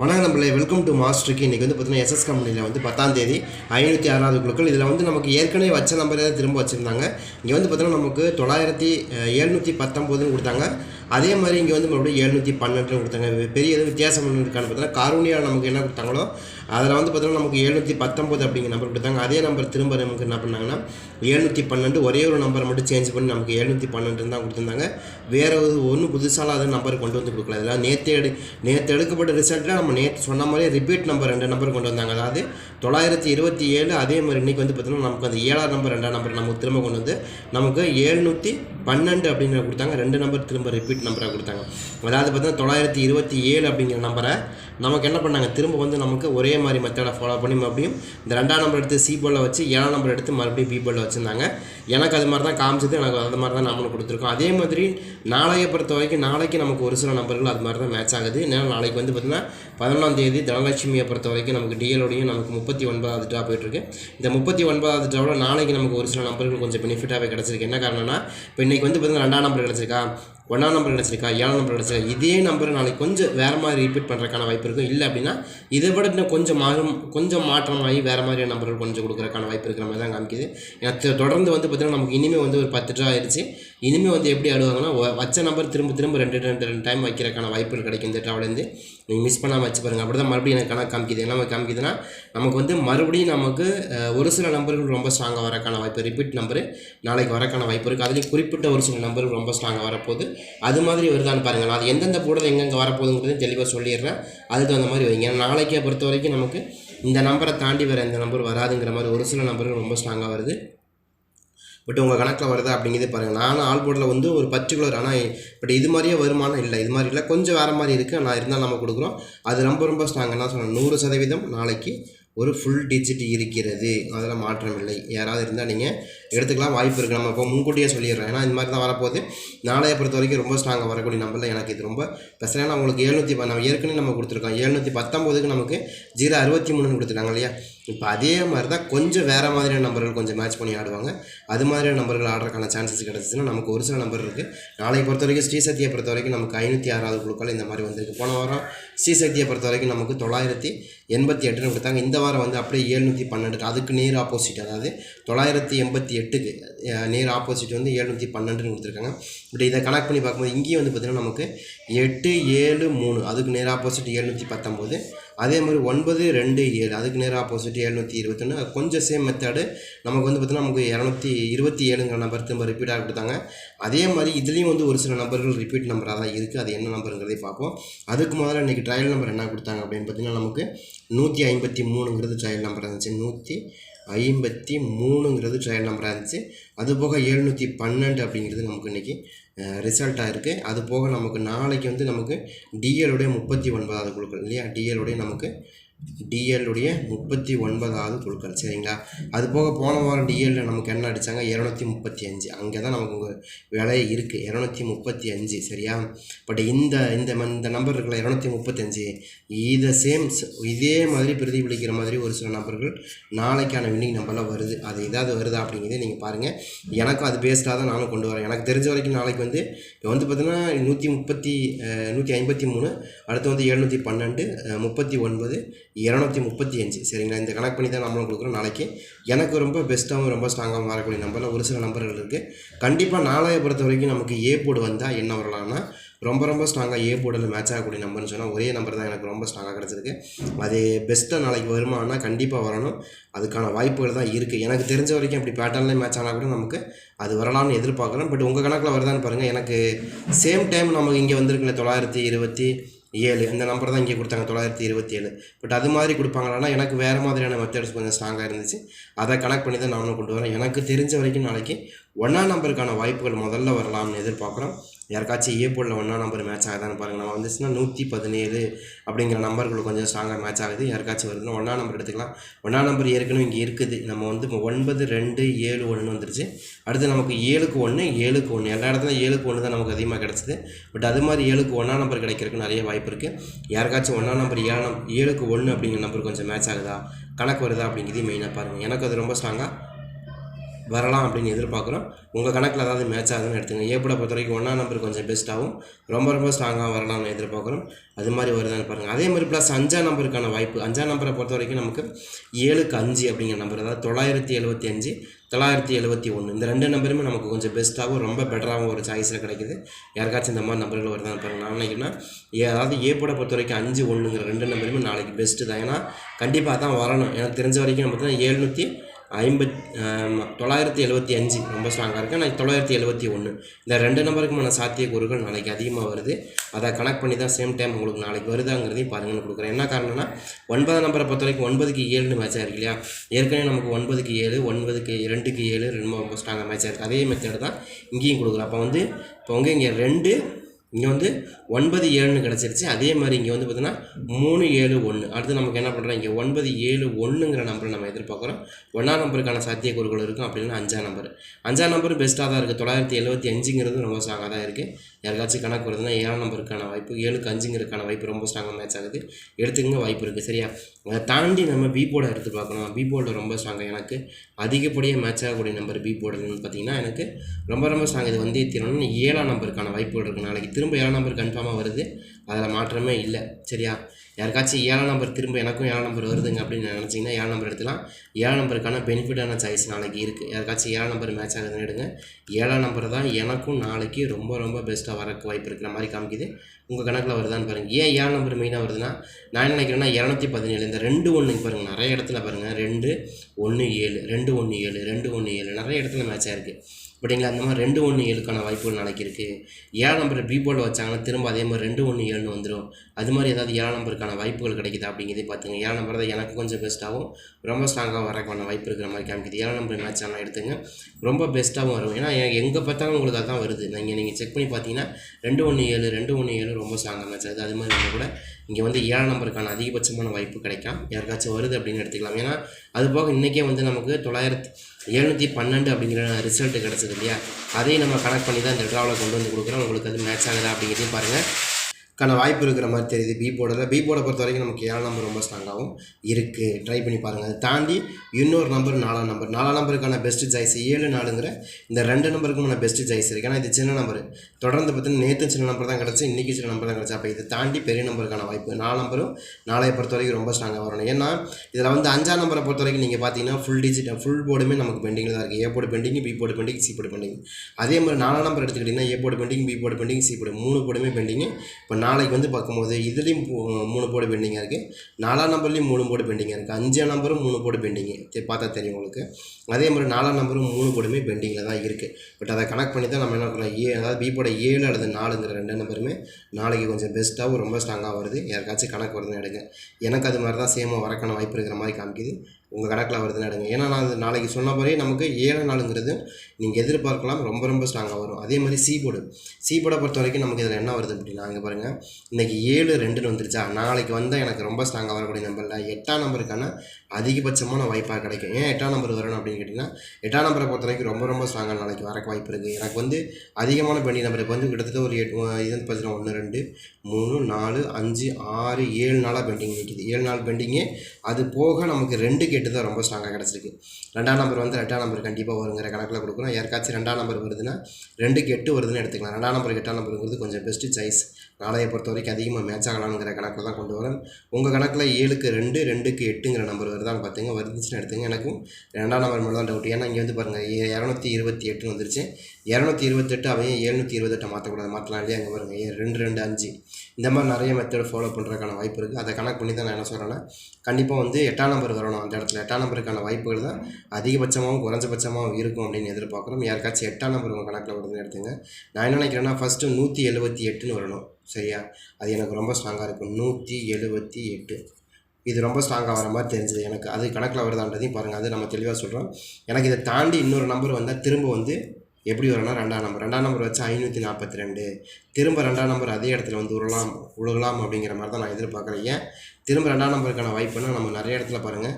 வணக்கம் நம்மளே welcome to மாஸ்டருக்கு இன்றைக்கி வந்து பார்த்தீங்கன்னா எஸ்எஸ் கம்பெனியில் வந்து பத்தாம் தேதி ஐநூற்றி ஆறாவது குழுக்கள். இதில் வந்து நமக்கு ஏற்கனவே வச்ச நம்பரே தான் திரும்ப வச்சுருந்தாங்க. இங்கே வந்து பார்த்தீங்கன்னா நமக்கு தொள்ளாயிரத்தி எழுநூற்றி பத்தொம்போதுன்னு கொடுத்தாங்க. அதே மாதிரி இங்கே வந்து மறுபடியும் எழுநூற்றி பன்னெண்டுன்னு கொடுத்தாங்க. பெரிய எதுவும் வித்தியாசம் ஒன்று இருக்கான்னு பார்த்தீங்கன்னா காரூனியா நமக்கு என்ன கொடுத்தாங்களோ அதில் வந்து பார்த்தீங்கன்னா நமக்கு எழுநூற்றி பத்தொம்போது அப்படிங்கிற நம்பர் கொடுத்தாங்க. அதே நம்பர் திரும்ப நமக்கு என்ன பண்ணாங்கன்னா எழுநூற்றி பன்னெண்டு ஒரே ஒரு நம்பரை மட்டும் சேஞ்ச் பண்ணி நமக்கு எழுநூற்றி பன்னெண்டுன்னு தான் கொடுத்துருந்தாங்க. வேறு ஒரு ஒன்றும் புதுசால அதை நம்பர் கொண்டு வந்து கொடுக்கல. இதெல்லாம் நேற்று எடு நேற்று எடுக்கப்பட்ட ரிசல்ட்டில் நம்ம நேற்று சொன்ன மாதிரி ரிப்பீட் நம்பர் ரெண்டு நம்பர் கொண்டு வந்தாங்க. அதாவது தொள்ளாயிரத்தி இருபத்தி ஏழு அதே மாதிரி இன்றைக்கி வந்து பார்த்தீங்கன்னா நமக்கு அந்த ஏழாம் நம்பர் ரெண்டாம் நம்பர் நமக்கு திரும்ப கொண்டு வந்து நமக்கு எழுநூற்றி பன்னெண்டு அப்படின்னு கொடுத்தாங்க. ரெண்டு நம்பர் திரும்ப ரிப்பீட் நம்பராக கொடுத்தாங்க. அதாவது பார்த்தீங்கன்னா தொள்ளாயிரத்தி இருபத்தி ஏழு அப்படிங்கிற நம்பரை நமக்கு என்ன பண்ணாங்க? திரும்ப வந்து நமக்கு ஒரே மாதிரி மெத்தடை ஃபாலோ பண்ணி மறுபடியும் இந்த ரெண்டாம் நம்பர் எடுத்து சி போலில் வச்சு ஏழாம் நம்பர் எடுத்து மறுபடியும் பி போலில் வச்சுருந்தாங்க. எனக்கு அது மாதிரி தான் காமிச்சது எனக்கு அது மாதிரி தான் நம்மளும் கொடுத்துருக்கோம். அதே மாதிரி நாளையை பொறுத்த வரைக்கும் நாளைக்கு நமக்கு ஒரு சில நம்பர்கள் அது மாதிரி தான் மேட்ச் ஆகுது. ஏன்னா நாளைக்கு வந்து பார்த்திங்கன்னா பதினொன்றாம் தேதி தனலட்சுமியை பொறுத்த வரைக்கும் நமக்கு டிஎலோடையும் நமக்கு முப்பத்தி ஒன்பதாவது ட்ரா போயிட்டுருக்கு. இந்த முப்பத்தி ஒன்பதாவது ட்ராவில் நாளைக்கு நமக்கு ஒரு சில நம்பர்கள் கொஞ்சம் பெனிஃபிட்டாகவே கிடச்சிருக்கு. என்ன காரணம்னா இப்போ இன்றைக்கி வந்து பார்த்திங்கன்னா ரெண்டாம் நம்பர் கிடச்சிருக்கா? ஒன்றாம் நம்பர் கிடச்சிருக்கா ஏழாம் நம்பர் கிடச்சிருக்கா இதே நம்பர் நாளைக்கு கொஞ்சம் வேறு மாதிரி ரிப்பீட் பண்ணுறதுக்கான வாய்ப்பு இருக்கும். இல்லை அப்படின்னா இதை விட இன்னும் கொஞ்சம் மாறும் கொஞ்சம் மாற்றம் ஆகி வேறு மாதிரியான நம்பர்கள் கொஞ்சம் கொடுக்குறதுக்கான வாய்ப்பு இருக்கிற மாதிரி தான் காமிக்குது. ஏன்னா தொடர்ந்து வந்து பார்த்திங்கன்னா நமக்கு இனிமேல் வந்து ஒரு பத்து ரூபா ஆயிடுச்சு. இனிமேல் வந்து எப்படி ஆடுவாங்கன்னா வச்ச நம்பர் திரும்ப திரும்ப ரெண்டு ரெண்டு ரெண்டு டைம் வைக்கிறதுக்கான வாய்ப்புகள் கிடைக்கும் இந்த ட்ராவலேருந்து நீங்கள் மிஸ் பண்ணாமல் வச்சு பாருங்கள் அப்படி தான் மறுபடியும் எனக்கு கணக்கு காமிக்குது. என்ன காமிக்குதுன்னா நமக்கு வந்து மறுபடியும் நமக்கு ஒரு சில நம்பர்கள் ரொம்ப ஸ்ட்ராங்காக வரக்கான வாய்ப்பு ரிப்பீட் நம்பரு நாளைக்கு வரக்கான வாய்ப்பு இருக்குது அதுலேயும் குறிப்பிட்ட ஒரு சில நம்பர்கள் ரொம்ப ஸ்ட்ராங்காக வரப்போகுது. அது மாதிரி வருதான்னு பாருங்கள் நான் அது எந்தெந்த போர்டில் எங்கெங்கே வரப்போகுதுங்கிறது தெளிவாக சொல்லிடுறேன். அதுக்கு தகுந்த மாதிரி வைங்க. நாளைக்கே பொறுத்த வரைக்கும் நமக்கு இந்த நம்பரை தாண்டி வேறு எந்த நம்பர் வராதுங்கிற மாதிரி ஒரு சில நம்பர்கள் ரொம்ப ஸ்ட்ராங்காக வருது. பட் உங்கள் கணக்கில் வருதா அப்படிங்கிறது பாருங்கள் நானும் ஆல் போர்டில் வந்து ஒரு பர்டிகுலர் ஆனால் பட் இது மாதிரியே வருமானம் இல்லை. இது மாதிரி இல்லை. கொஞ்சம் வேறு மாதிரி இருக்குது நான் இருந்தால் நம்ம கொடுக்குறோம். அது ரொம்ப ரொம்ப ஸ்ட்ராங் என்ன சொன்னேன். நூறு சதவீதம் நாளைக்கு ஒரு ஃபுல் டிஜிட் இருக்கிறது. அதில் மாற்றம் இல்லை. யாராவது இருந்தால் நீங்கள் எடுத்துக்கலாம் வாய்ப்பு இருக்குது நம்ம இப்போ முன்கூட்டியே சொல்லிடுறோம் ஏன்னா இந்த மாதிரி தான் வரப்போகுது. நாளைய பொறுத்த வரைக்கும் ரொம்ப ஸ்ட்ராங்காக வரக்கூடிய நம்பரில் எனக்கு. இது ரொம்ப பிரச்சனை உங்களுக்கு எழுநூற்றி நம்ம ஏற்கனவே நம்ம கொடுத்துருக்கோம். எழுநூற்றி பத்தொம்போதுக்கு நமக்கு ஜீரோ அறுபத்தி மூணுன்னு கொடுத்துருக்காங்க இல்லையா? இப்போ அதே மாதிரி தான் கொஞ்சம் வேறு மாதிரியான நம்பர்கள் கொஞ்சம் மேட்ச் பண்ணி ஆடுவாங்க. அது மாதிரியான நம்பர்கள் ஆடுறதுக்கான சான்சஸ் கிடச்சிச்சுன்னா நமக்கு ஒரு சில நம்பர் இருக்குது நாளைக்கு பொறுத்த வரைக்கும் ஸ்ரீசக்தியை பொறுத்த வரைக்கும் நமக்கு ஐநூற்றி ஆறாவது குழுக்கள் இந்த மாதிரி வந்திருக்கு. போன வாரம் ஸ்ரீசக்தியை பொறுத்த வரைக்கும் நமக்கு தொள்ளாயிரத்தி எண்பத்தி எட்டுன்னு கொடுத்தாங்க. இந்த வாரம் வந்து அப்படியே ஏழ்நூற்றி பன்னெண்டு அதுக்கு நேர் ஆப்போசிட் அதாவது தொள்ளாயிரத்தி எண்பத்தி எட்டுக்கு. நேர் ஆப்போசிட் வந்து எழுநூற்றி பன்னெண்டுன்னு கொடுத்துருக்காங்க. பட் இதை கனெக்ட் பண்ணி பார்க்கும்போது இங்கேயும் வந்து பார்த்திங்கன்னா நமக்கு எட்டு ஏழு மூணு அதுக்கு நேர் ஆப்போசிட் எழுநூற்றி பத்தொம்போது அதே மாதிரி ஒன்பது ரெண்டு ஏழு அதுக்கு நேர் ஆப்போசிட் எழுநூற்றி இருபத்தொன்று கொஞ்சம் சேம் மெத்தடு நமக்கு வந்து பார்த்திங்கன்னா நமக்கு இரநூத்தி இருபத்தி ஏழுங்கிற நம்பர் திரும்ப ரிப்பீட்டாக கொடுத்தாங்க. அதே மாதிரி இதுலேயும் வந்து ஒரு சில நம்பர்கள் ரிப்பீட் நம்பராக தான் இருக்குது அது என்ன நம்பருங்கிறதை பார்ப்போம். அதுக்கு முதல்ல இன்றைக்கி ட்ரையல் நம்பர் என்ன கொடுத்தாங்க அப்படின்னு பார்த்தீங்கன்னா நமக்கு நூற்றி ஐம்பத்தி மூணுங்கிறது ட்ரையல் நம்பர் இருந்துச்சு. நூற்றி ஐம்பத்தி மூணுங்கிறது ட்ரையல் நம்பராக இருந்துச்சு. அது போக எழுநூற்றி பன்னெண்டு அப்படிங்கிறது நமக்கு இன்றைக்கி ரிசல்ட்டாக இருக்குது அது போக நமக்கு நாளைக்கு வந்து நமக்கு டிஎலுடைய முப்பத்தி ஒன்பதாவது குழுக்கள் இல்லையா? டிஎலுடைய நமக்கு டிஎல்லுடைய முப்பத்தி ஒன்பதாவது குழுக்கள் சரிங்களா? அது போக போன வாரம் டிஎல்ல நமக்கு என்ன அடித்தாங்க இரநூத்தி முப்பத்தி அஞ்சு. அங்கே தான் நமக்கு உங்கள் விலை இருக்குது இரநூத்தி முப்பத்தி அஞ்சு சரியா? பட் இந்த இந்த இந்த நம்பர் இருக்குல்ல இரநூத்தி முப்பத்தஞ்சு இதை சேம் இதே மாதிரி பிரதிபலிக்கிற மாதிரி ஒரு சில நபர்கள் நாளைக்கான வின்னிங் நம்பரில் வருது. அது ஏதாவது வருதா அப்படிங்கிறத நீங்கள் பாருங்கள் எனக்கும் அது பேஸ்டாக தான் நானும் கொண்டு வரேன். எனக்கு தெரிஞ்ச வரைக்கும் நாளைக்கு வந்து இப்போ வந்து பார்த்தீங்கன்னா நூற்றி முப்பத்தி நூற்றி ஐம்பத்தி மூணு அடுத்து வந்து எழுநூற்றி பன்னெண்டு முப்பத்தி ஒன்பது இரநூத்தி முப்பத்தி அஞ்சு. சரிங்களா? இந்த கணக்கு பண்ணி தான் நம்மளும் கொடுக்குறோம். நாளைக்கு எனக்கு ரொம்ப பெஸ்ட்டாகவும் ரொம்ப ஸ்ட்ராங்காகவும் வரக்கூடிய நம்பரில் ஒரு சில நம்பர்கள் இருக்குது கண்டிப்பாக நாளைய பொறுத்த வரைக்கும் நமக்கு ஏ போர்டு வந்தால் என்ன வரலாம்னா ரொம்ப ரொம்ப ஸ்ட்ராங்காக ஏ போர்டில் மேட்ச் ஆகக்கூடிய நம்பர்னு சொன்னால் ஒரே நம்பர் தான் எனக்கு ரொம்ப ஸ்ட்ராங்காக கிடச்சிருக்கு. அது பெஸ்ட்டாக நாளைக்கு வருமானா கண்டிப்பாக வரணும். அதுக்கான வாய்ப்புகள் தான் இருக்குது எனக்கு தெரிஞ்ச வரைக்கும் அப்படி பேட்டர்ன்லேயே மேட்ச் ஆனால் கூட நமக்கு அது வரலாம்னு எதிர்பார்க்குறோம். பட் உங்கள் கணக்கில் வருதான்னு பாருங்கள் எனக்கு சேம் டைம் நமக்கு இங்கே வந்திருக்குல்ல தொள்ளாயிரத்தி இருபத்தி ஏழு. இந்த நம்பர் தான் இங்கே கொடுத்தாங்க தொள்ளாயிரத்தி இருபத்தி ஏழு. பட் அது மாதிரி கொடுப்பாங்களான்னா எனக்கு வேறு மாதிரியான மெத்தட்ஸ் கொஞ்சம் ஸ்ட்ராங்காக இருந்துச்சு. அதை கனெக்ட் பண்ணி தான் நானும் கொண்டு வரேன். எனக்கு தெரிஞ்ச வரைக்கும் நாளைக்கு ஒன்றாம் நம்பருக்கான வாய்ப்புகள் முதல்ல வரலாம்னு எதிர்பார்க்குறோம். யாருக்காச்சும் ஏ ஒன்றா நம்பர் மேட்ச் ஆகுதான்னு பாருங்கள் நம்ம வந்துச்சுன்னா நூற்றி பதினேழு அப்படிங்கிற நம்பர்கள் கொஞ்சம் ஸ்ட்ராங்காக மேட்ச் ஆகுது. யாருக்காச்சும் வருதுன்னா ஒன்றா நம்பர் எடுத்துக்கலாம். ஒன்றா நம்பர் ஏற்கனவே இங்கே இருக்குது. நம்ம வந்து ஒன்பது ரெண்டு ஏழு ஒன்று வந்துருச்சு. அடுத்து நமக்கு ஏழுக்கு ஒன்று ஏழுக்கு ஒன்று எல்லா இடத்துலையும் ஏழுக்கு ஒன்று தான் நமக்கு அதிகமாக கிடச்சிது. பட் அது மாதிரி ஏழுக்கு ஒன்றா நம்பர் கிடைக்கிறதுக்கு நிறைய வாய்ப்பு இருக்குது யாருக்காச்சும் ஒன்றா நம்பர் ஏழு ஏழுக்கு ஒன்று அப்படிங்கிற நம்பர் கொஞ்சம் மேட்ச் ஆகுதா? கணக்கு வருதா அப்படிங்கிறதையும் மெயினாக பாருங்கள் எனக்கு அது ரொம்ப ஸ்ட்ராங்காக வரலாம் அப்படின்னு எதிர்பார்க்குறோம். உங்கள் கணக்கில் ஏதாவது மேட்ச் ஆகுதுன்னு எடுத்துங்க ஏப்பட பொறுத்த வரைக்கும் ஒன்றா நம்பர் கொஞ்சம் பெஸ்ட்டாகவும் ரொம்ப ரொம்ப ஸ்ட்ராங்காக வரலாம்னு எதிர்பார்க்குறோம். அது மாதிரி வருதான்னு பாருங்கள் அதே மாதிரி ப்ளஸ் அஞ்சாம் நம்பருக்கான வாய்ப்பு. அஞ்சாம் நம்பரை பொறுத்த வரைக்கும் நமக்கு ஏழுக்கு அஞ்சு அப்படிங்கிற நம்பர் அதாவது தொள்ளாயிரத்தி எழுபத்தி அஞ்சு தொள்ளாயிரத்தி எழுபத்தி ஒன்று இந்த ரெண்டு நம்பருமே நமக்கு கொஞ்சம் பெஸ்ட்டாகவும் ரொம்ப பெட்டராகவும் ஒரு சாய்ஸில் கிடைக்குது. யாருக்காச்சும் இந்த மாதிரி நம்பர்கள் வருதான்னு பாருங்கள் நான் நினைக்கிறேன்னா ஏ அதாவது ஏப்போட பொறுத்த வரைக்கும் அஞ்சு ஒன்றுங்கிற ரெண்டு நம்பருமே நாளைக்கு பெஸ்ட்டு தான். ஏன்னா கண்டிப்பாக தான் வரணும். எனக்கு தெரிஞ்ச வரைக்கும் நம்ம பார்த்தீங்கன்னா ஏழ்நூற்றி ஐம்பத் தொள்ளாயிரத்தி எழுபத்தி அஞ்சு ரொம்ப ஸ்ட்ராங்காக இருக்குது நான் தொள்ளாயிரத்தி எழுபத்தி ஒன்று இந்த ரெண்டு நம்பருக்குமான சாத்தியக்கூறுகள் நாளைக்கு அதிகமாக வருது. அதை கனெக்ட் பண்ணி தான் சேம் டைம் உங்களுக்கு நாளைக்கு வருதாங்கிறதையும் பாருங்கன்னு கொடுக்குறேன். என்ன காரணம்னா ஒன்பதாம் நம்பரை பொறுத்த வரைக்கும் ஒன்பதுக்கு ஏழுன்னு மேட்ச் ஆயிருக்கு இல்லையா? ஏற்கனவே நமக்கு ஒன்பதுக்கு ஏழு ஒன்பதுக்கு ரெண்டுக்கு ஏழு ரொம்ப ரொம்ப ஸ்ட்ராங்காக மேட்ச் ஆயிருக்கு அதே மெத்தட் தான் இங்கேயும் கொடுக்குறோம். அப்போ வந்து இப்போ உங்கள் இங்கே ரெண்டு இங்கே வந்து ஒன்பது ஏழுன்னு கிடச்சிருச்சு. அதே மாதிரி இங்கே வந்து பார்த்தீங்கன்னா மூணு ஏழு ஒன்று அடுத்து நமக்கு என்ன பண்ணுறோம் இங்கே ஒன்பது ஏழு ஒன்றுங்கிற நம்பரை நம்ம எதிர்பார்க்குறோம். ஒன்றாம் நம்பருக்கான சாத்தியக்கூறுகள் இருக்கும் அப்படின்னா அஞ்சாம் நம்பர் அஞ்சாம் நம்பர் பெஸ்ட்டாக தான் இருக்குது தொள்ளாயிரத்தி எழுபத்தி அஞ்சுங்கிறது ரொம்ப ஸ்ட்ராங்காக தான் இருக்குது யாருக்காச்சும் கணக்கு வருதுன்னா ஏழாம் நம்பருக்கான வாய்ப்பு ஏழுக்கு அஞ்சுங்கிறதுக்கான வாய்ப்பு ரொம்ப ஸ்ட்ராங்காக மேட்ச் ஆகுது. எடுத்துக்கங்க வாய்ப்பு இருக்குது சரியா? அதை தாண்டி நம்ம பி போர்டை எடுத்து பார்க்கணும். பி போர்டில் ரொம்ப ஸ்ட்ராங்காக எனக்கு அதிகப்படியாக மேட்ச் ஆகக்கூடிய நம்பர் பி போர்டுன்னு பார்த்தீங்கன்னா எனக்கு ரொம்ப ரொம்ப ஸ்ட்ராங் இது வந்தே தீரணும்னு ஏழாம் நம்பருக்கான வாய்ப்புகள் இருக்குது நாளைக்கு திரும்ப ஏழாம் நம்பர் கன்ஃபார்மாக வருது. அதில் மாற்றமே இல்லை. சரியா? யாருக்காச்சும் ஏழாம் நம்பர் திரும்ப எனக்கும் ஏழாம் நம்பர் வருதுங்க அப்படின்னு நினச்சிங்கன்னா ஏழாம் நம்பர் எடுத்துலாம். ஏழாம் நம்பருக்கான பெனிஃபிட்டான சாய்ஸ் நாளைக்கு இருக்குது யாருக்காச்சும் ஏழாம் நம்பர் மேட்ச் ஆகுதுன்னு எடுங்க. ஏழாம் நம்பர் தான் எனக்கும் நாளைக்கு ரொம்ப ரொம்ப பெஸ்ட்டாக வரக்கு வாய்ப்பு இருக்கிற மாதிரி காமிக்குது. உங்கள் கணக்கில் வருதான்னு பாருங்கள் ஏன் ஏழாம் நம்பர் மெயினாக வருதுன்னா நான் என்ன நினைக்கிறேன்னா இரநூத்தி பதினேழு. இந்த ரெண்டு ஒன்றுக்கு பாருங்கள் நிறைய இடத்துல பாருங்கள் ரெண்டு ஒன்று ஏழு. ரெண்டு ஒன்று ஏழு. ரெண்டு ஒன்று ஏழு. நிறைய இடத்துல மேட்ச் ஆயிருக்கு. அப்படிங்களா அந்த மாதிரி ரெண்டு ஒன்று ஏழுக்கான வாய்ப்புகள் நாளைக்கு இருக்குது ஏழாம் நம்பர் பி போர்டில் வச்சாங்கன்னா திரும்ப அதே மாதிரி ரெண்டு ஒன்று ஏழுன்னு வந்துடும் அது மாதிரி ஏதாவது ஏழாம் நம்பருக்கான வாய்ப்புகள் கிடைக்குதா அப்படிங்கிறதே பார்த்துங்க. ஏழாம் நம்பர் தான் எனக்கு கொஞ்சம் பெஸ்ட்டாகவும் ரொம்ப ஸ்ட்ராங்காக வரக்கான வாய்ப்பு இருக்கிற மாதிரி காமிக்குது. ஏழாம் நம்பர் மேட்ச் ஆனால் எடுத்துங்க. ரொம்ப பெஸ்ட்டாகவும் வரும். ஏன்னா எங்கே பார்த்தாலும் உங்களுக்கு அதான் வருது. நீங்கள் நீங்கள் செக் பண்ணி பார்த்தீங்கன்னா ரெண்டு ஒன்று ஏழு ரெண்டு ஒன்று ஏழு ரொம்ப ஸ்ட்ராங்காக மேட்ச் ஆகுது. அது மாதிரி நம்ம கூட இங்கே வந்து ஏழாம் நம்பருக்கான அதிகபட்சமான வாய்ப்பு கிடைக்கும். யாருக்காச்சும் வருது அப்படின்னு எடுத்துக்கலாம். ஏன்னா அது போக இன்றைக்கே வந்து நமக்கு தொள்ளாயிரத்து எழுநூற்றி பன்னெண்டு அப்படிங்கிற ரிசல்ட்டு கிடச்சிது இல்லையா? அதையும் நம்ம கனெக்ட் பண்ணி தான் இந்த ட்ராவில் கொண்டு வந்து கொடுக்குறோம். உங்களுக்கு அது மேட்ச் ஆகுதா அப்படிங்கிறதையும் பாருங்கள் க்கான வாய்ப்பு இருக்கிற மாதிரி தெரியுது பி போர்டில் பி போர்டை பொறுத்த வரைக்கும் நமக்கு ஏழாம் நம்பர் ரொம்ப ஸ்ட்ராங்காகவும் இருக்குது ட்ரை பண்ணி பாருங்கள் அதை தாண்டி இன்னொரு நம்பர் நாலாம் நம்பர் நாலாம் நம்பருக்கான பெஸ்ட்டு சாய்ஸ் ஏழு நாலுங்கிற இந்த ரெண்டு நம்பருக்குமான பெஸ்ட்டு சாய்ஸ் இருக்குது ஏன்னா இது சின்ன நம்பர் தொடர்ந்து பார்த்தீங்கன்னா நேற்று சின்ன நம்பர் தான் கிடச்சி இன்றைக்கி சின்ன நம்பர் தான் கிடச்சி. அப்போ இதை தாண்டி பெரிய நம்பருக்கான வாய்ப்பு. நாலு நம்பரும் நாளைய பொறுத்த வரைக்கும் ரொம்ப ஸ்ட்ராங்காக வரணும். ஏன்னா இதில் வந்து அஞ்சாம் நம்பரை பொறுத்த வரைக்கும் நீங்கள் பார்த்தீங்கன்னா ஃபுல் டிஜிட் ஃபுல் போர்டுமே நமக்கு பெண்டிங்கில் தான் இருக்குது A board pending B board pending C board pending அதே மாதிரி நாலாம் நம்பர் எடுத்துக்கிட்டிங்கன்னா A board pending B board pending C board மூணு போர்டுமே பெண்டிங் இப்போ நாளைக்கு வந்து பார்க்கும்போது இதுலேயும் மூணு போர்டு பெண்டிங்காக இருக்குது நாலாம் நம்பர்லேயும் மூணு போர்டு பெண்டிங்காக இருக்குது அஞ்சாம் நம்பரும் மூணு போர்டு பெண்டிங்கு பார்த்தா தெரியும் உங்களுக்கு. அதே மாதிரி நாலாம் நம்பரும் மூணு போர்டுமே பெண்டிங்கில் தான் இருக்குது பட் அதை கனெக்ட் பண்ணி தான் நம்ம என்ன பண்ணலாம்? ஏ அதாவது பி ஏழு அல்லது நாலுங்கிற ரெண்டு நம்பருமே நாளைக்கு கொஞ்சம் பெஸ்ட்டாகவும் ரொம்ப ஸ்ட்ராங்காக வருது. யாருக்காச்சும் கணக்கு வருதுன்னு எடுங்க. எனக்கு அது மாதிரி தான் சேமாக வரக்கான வாய்ப்பு இருக்கிற மாதிரி காமிக்குது. உங்கள் கணக்கில் வருதுன்னு எடுங்க. ஏன்னா நான் அது நாளைக்கு சொன்ன மாதிரியே நமக்கு ஏழு நாளுங்கிறது நீங்கள் எதிர்பார்க்கலாம் ரொம்ப ரொம்ப ஸ்ட்ராங்காக வரும். அதே மாதிரி சி போர்டு சி போர்டை பொறுத்த வரைக்கும் நமக்கு இதில் என்ன வருது அப்படின்னா அங்கே பாருங்கள் இன்றைக்கி ஏழு ரெண்டுன்னு வந்துருச்சா? நாளைக்கு வந்தால் எனக்கு ரொம்ப ஸ்ட்ராங்காக வரக்கூடிய நம்பரில் எட்டாம் நம்பருக்கான அதிகபட்சமான வாய்ப்பாக கிடைக்கும். ஏன் எட்டாம் நம்பர் வரணும் அப்படின்னு கேட்டிங்கன்னா எட்டாம் நம்பரை பொறுத்த வரைக்கும் ரொம்ப ரொம்ப ஸ்ட்ராங்காக நாளைக்கு வரக்கு வாய்ப்பு இருக்குது எனக்கு வந்து அதிகமான பெண்டி நம்பர் இப்போ வந்து கிட்டத்தட்ட ஒரு எட்டு இது வந்து பார்த்தீங்கன்னா ஒன்று ரெண்டு மூணு நாலு அஞ்சு ஆறு ஏழு நாளாக பெண்டிங் நிற்கிது ஏழு நாள் பெண்டிங்கே அது போக நமக்கு ரெண்டு எட்டு தான் ரொம்ப ஸ்ட்ராங்காக கிடச்சிருக்கு. ரெண்டாம் நம்பர் வந்து ரெண்டாம் நம்பர் கண்டிப்பாக வருங்கிற கணக்கில் கொடுக்குறோம் யாருக்காச்சும் ரெண்டாம் நம்பர் வருதுன்னா ரெண்டுக்கு எட்டு வருதுன்னு எடுத்துக்கலாம். ரெண்டாம் நம்பருக்கு எட்டாம் நம்பருங்கிறது கொஞ்சம் பெஸ்ட்டு சாய்ஸ் நாளையை பொறுத்த வரைக்கும் அதிகமாக மேட்ச் ஆகலாம்ங்கிற கணக்கில் தான் கொண்டு வரேன் உங்கள் கணக்கில் ஏழுக்கு ரெண்டு ரெண்டுக்கு எட்டுங்கிற நம்பர் வருதான்னு பார்த்தீங்க வருதுச்சுன்னு எடுத்துங்க எனக்கும் ரெண்டாம் நம்பர் மட்டும் தான் டவுட் ஏன்னா இங்கே வந்து பாருங்கள் இரநூத்தி இருபத்தி எட்டுன்னு வந்துருச்சு. இரநூத்தி இருபத்தெட்டு அவையும் எழுநூற்றி இருபத்தெட்டை மாற்றக்கூடாது மாற்றலாம் இல்லையா? அங்கே பாருங்கள் ஏன் ரெண்டு ரெண்டு அஞ்சு. இந்த மாதிரி நிறைய மெத்தட் ஃபாலோ பண்ணுறதுக்கான வாய்ப்பு இருக்குது அதை கணக்கு பண்ணி தான் நான் என்ன சொல்கிறேன்னா கண்டிப்பாக வந்து எட்டாம் நம்பர் வரணும் அந்த இடத்துல. எட்டாம் நம்பருக்கான வாய்ப்புகள் தான் அதிகபட்சமாகவும் குறைஞ்சபட்சமாகவும் இருக்கும் அப்படின்னு எதிர்பார்க்குறோம். யாருக்காச்சும் எட்டாம் நம்பர் உங்கள் கணக்கில் வருதுன்னு எடுத்துங்க. நான் என்ன நினைக்கிறேன்னா ஃபஸ்ட்டு நூற்றி எழுபத்தி எட்டுன்னு வரணும். சரியா? அது எனக்கு ரொம்ப ஸ்ட்ராங்காக இருக்கும். நூற்றி எழுபத்தி எட்டு. இது ரொம்ப ஸ்ட்ராங்காக வர மாதிரி தெரிஞ்சது எனக்கு. அது கணக்கில் வருதான்றதையும் பாருங்கள் அது நம்ம தெளிவாக சொல்கிறோம் எனக்கு இதை தாண்டி இன்னொரு நம்பர் வந்தால் திரும்ப வந்து எப்படி வரும்னா ரெண்டாம் நம்பர் ரெண்டாம் நம்பர் வச்சு ஐநூற்றி நாற்பத்தி ரெண்டு திரும்ப ரெண்டாம் நம்பர் அதே இடத்துல வந்து உருளலாம் உழுகலாம் அப்படிங்கிற மாதிரி தான் நான் எதிர்பார்க்குறேன். ஏன்? திரும்ப ரெண்டாம் நம்பருக்கான வாய்ப்புனா நம்ம நிறைய இடத்துல பாருங்கள்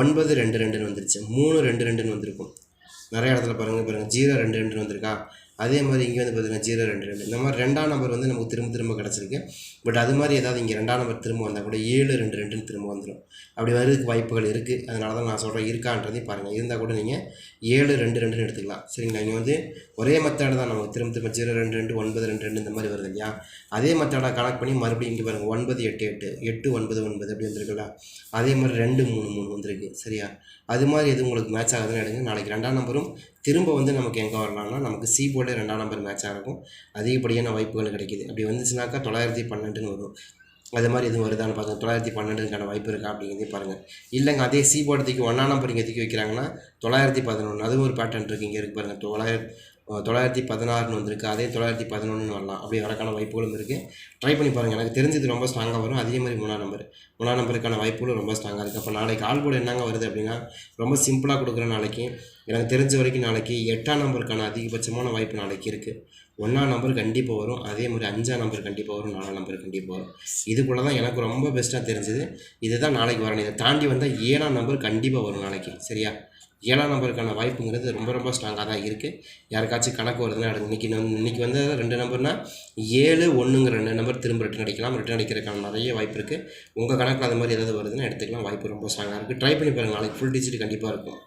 ஒன்பது ரெண்டு ரெண்டுன்னு வந்துருச்சு. மூணு ரெண்டு ரெண்டுன்னு வந்திருக்கும். நிறைய இடத்துல பாருங்கள் பாருங்கள் ஜீரோ ரெண்டு ரெண்டுன்னு வந்திருக்கா? அதே மாதிரி இங்கே வந்து பார்த்தீங்கன்னா ஜீரோ ரெண்டு ரெண்டு. இந்த மாதிரி ரெண்டாம் நம்பர் வந்து நமக்கு திரும்ப திரும்ப கிடச்சிருக்கு. பட் அது மாதிரி ஏதாவது இங்கே ரெண்டாம் நம்பர் திரும்ப வந்தால் கூட ஏழு ரெண்டு ரெண்டுன்னு திரும்ப வந்துடும். அப்படி வரதுக்கு வாய்ப்புகள் இருக்குது அதனால தான் நான் சொல்கிறேன் இருக்கான்றதையும் பாருங்கள் இருந்தால் கூட நீங்கள் ஏழு ரெண்டு ரெண்டுன்னு எடுத்துக்கலாம். சரிங்களா? இங்கே வந்து ஒரே மெத்தட் தான் நமக்கு திரும்ப திரும்ப ஜீரோ ரெண்டு ரெண்டு ஒன்பது ரெண்டு ரெண்டு இந்த மாதிரி வருது இல்லையா? அதே மெத்தடாக கனெக்ட் பண்ணி மறுபடியும் இங்கே பாருங்கள் ஒன்பது எட்டு எட்டு எட்டு ஒன்பது ஒன்பது அப்படி வந்துருக்குல்ல? அதே மாதிரி ரெண்டு மூணு மூணு வந்திருக்கு. சரியா? அது மாதிரி எது உங்களுக்கு மேட்ச் ஆகுதுன்னு எடுங்க நாளைக்கு ரெண்டாம் நம்பரும் திரும்ப வந்து நமக்கு எங்கே வரலாம்னா நமக்கு சி போர்டு ரெண்டாம் நம்பர் மேட்சாக இருக்கும் அதிகப்படியான வாய்ப்புகள் கிடைக்கிது. அப்படி வந்துச்சுனாக்கா தொள்ளாயிரத்தி பன்னெண்டுன்னு வரும். அது மாதிரி எதுவும் வருதான்னு பாருங்கள் தொள்ளாயிரத்தி பன்னெண்டுக்கான வாய்ப்பு இருக்கா அப்படிங்கிறதையும் பாருங்கள் இல்லைங்க அதே சி போர்டு தூக்கி ஒன்றாம் நம்பர் இங்கே தூக்கி வைக்கிறாங்கன்னா தொள்ளாயிரத்தி பதினொன்று அதுவும் ஒரு பேட்டர்ன் இருக்குது இங்கே இருக்குது பாருங்கள் தொள்ளாயிரத்தி தொள்ளாயிரத்தி பதினாறுன்னு வந்திருக்கு. அதே தொள்ளாயிரத்தி பதினொன்றுன்னு வரலாம். அப்படி வரக்கான வாய்ப்புகளும் இருக்குது ட்ரை பண்ணி பாருங்கள் எனக்கு தெரிஞ்சது ரொம்ப ஸ்ட்ராங்காக வரும். அதே மாதிரி மூணாம் நம்பர் மூணாம் நம்பருக்கான வாய்ப்புகளும் ரொம்ப ஸ்ட்ராங்காக இருக்குது அப்போ நாளைக்கு ஆள் கூட என்னங்க வருது அப்படின்னா ரொம்ப சிம்பிளாக கொடுக்குற நாளைக்கு எனக்கு தெரிஞ்ச வரைக்கும் நாளைக்கு எட்டாம் நம்பருக்கான அதிகபட்சமான வாய்ப்பு நாளைக்கு இருக்குது ஒன்றாம் நம்பர் கண்டிப்பாக வரும். அதே மாதிரி அஞ்சாம் நம்பர் கண்டிப்பாக வரும். நாலாம் நம்பர் கண்டிப்பாக வரும். இதுக்குள்ள தான் எனக்கு ரொம்ப பெஸ்ட்டாக தெரிஞ்சுது. இதுதான் நாளைக்கு வரணும் இதை தாண்டி வந்தால் ஏழாம் நம்பர் கண்டிப்பாக வரும் நாளைக்கு. சரியா? ஏழாம் நம்பருக்கான வாய்ப்புங்கிறது ரொம்ப ரொம்ப ஸ்ட்ராங்காக தான் இருக்குது யாருக்காச்சும் கணக்கு வருதுன்னா இன்றைக்கி நம் இன்றைக்கி வந்து ரெண்டு நம்பர்னால் ஏழு ஒன்றுங்கிற ரெண்டு நம்பர் திரும்ப ரிட்டன் அடிக்கலாம். ரிட்டன் அடிக்கிறதுக்கான நிறைய வாய்ப்பு இருக்குது உங்கள் கணக்கில் அது மாதிரி ஏதாவது வருதுன்னா எடுத்துக்கலாம். வாய்ப்பு ரொம்ப ஸ்ட்ராங்காக இருக்குது ட்ரை பண்ணி பாருங்கள் நாளைக்கு ஃபுல் டிஜிட் கண்டிப்பாக இருக்கும்.